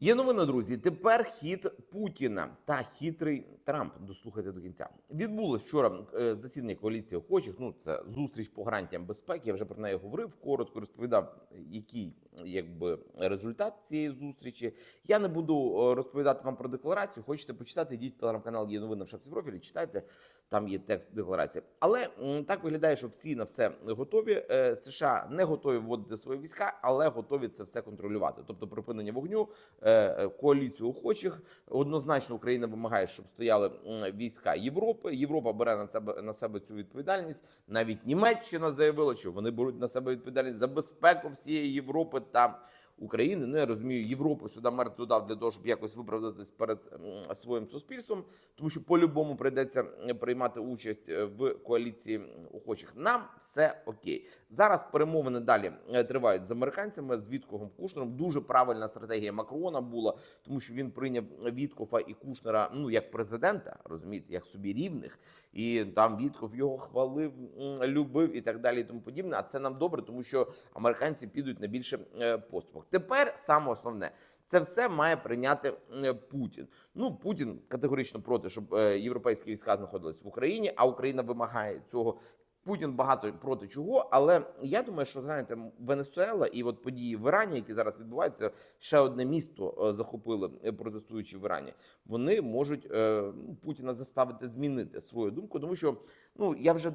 Є новина, друзі. Тепер хід Путіна та хитрий Трамп. Дослухайте до кінця. Відбулось вчора е, засідання коаліції охочих. Ну це зустріч по гарантіям безпеки. Я вже про неї говорив. Коротко розповідав, який якби результат цієї зустрічі. Я не буду е, розповідати вам про декларацію. Хочете почитати? Йдіть в телеграм-канал. Є новини в шапці профілі. Читайте, там є текст декларації. Але так виглядає, що всі на все готові. Е, США не готові вводити свої війська, але готові це все контролювати. Тобто припинення вогню, е, е, коаліцію охочих. Однозначно Україна вимагає, щоб стояли війська Європи. Європа бере на себе на себе цю відповідальність. Навіть Німеччина заявила, що вони беруть на себе відповідальність за безпеку всієї Європи та. України, ну я розумію, Європу сюди мертву дав для того, щоб якось виправдатись перед своїм суспільством, тому що по-любому прийдеться приймати участь е, в коаліції охочих. Нам все окей. Зараз перемовини далі е, тривають з американцями з Віткофом Кушнером. Дуже правильна стратегія Макрона була, тому що він прийняв Віткофа і Кушнера ну як президента, розумієте, як собі рівних, і там Вітков його хвалив, любив і так далі, і тому подібне. А це нам добре, тому що американці підуть на більше е, поступок. Тепер саме основне. Це все має прийняти е, Путін. Ну Путін категорично проти, щоб е, європейські війська знаходились в Україні, а Україна вимагає цього. Путін багато проти чого, але я думаю, що знаєте, Венесуела і от події в Ірані, які зараз відбуваються, ще одне місто е, захопили протестуючи в Ірані. Вони можуть ну, Путіна заставити змінити свою думку, тому що ну я вже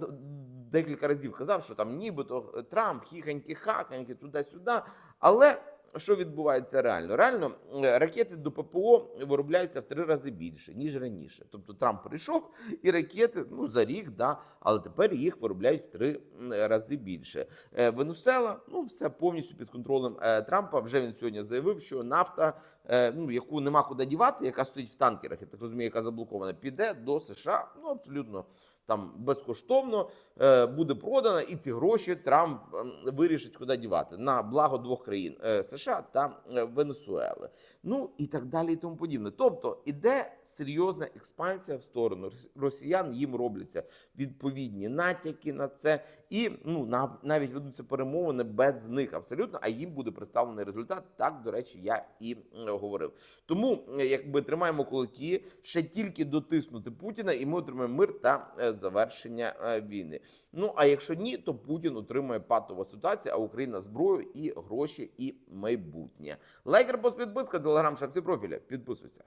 декілька разів казав, що там нібито Трамп, хіханьки, хаканьки, туди-сюди. Але що відбувається реально? Реально е, ракети до ППО виробляються в три рази більше ніж раніше. Тобто Трамп прийшов і ракети ну за рік, да, але тепер їх виробляють в три рази більше. Е, Венесуела, ну все повністю під контролем е, Трампа. Вже він сьогодні заявив, що нафта, ну яку нема куди дівати, яка стоїть в танкерах, я так розумію, яка заблокована, піде до США. Ну абсолютно там безкоштовно е, буде продана, і ці гроші Трамп ем, вирішить, куди дівати на благо двох країн е, США та е, Венесуели. Ну і так далі, і тому подібне. Тобто іде серйозна експансія в сторону росіян. Їм робляться відповідні натяки на це, і ну на- навіть ведуться перемовини без них абсолютно. А їм буде представлений результат. Так до речі, я і говорив. Тому е, якби тримаємо кулаки, ще тільки дотиснути Путіна, і ми отримаємо мир та е, завершення е, війни. Ну а якщо ні, то Путін отримує патова ситуація, а Україна зброю і гроші, і майбутнє. Лайк, репост, підписка, телеграм, шапці профіля. Підписуйся.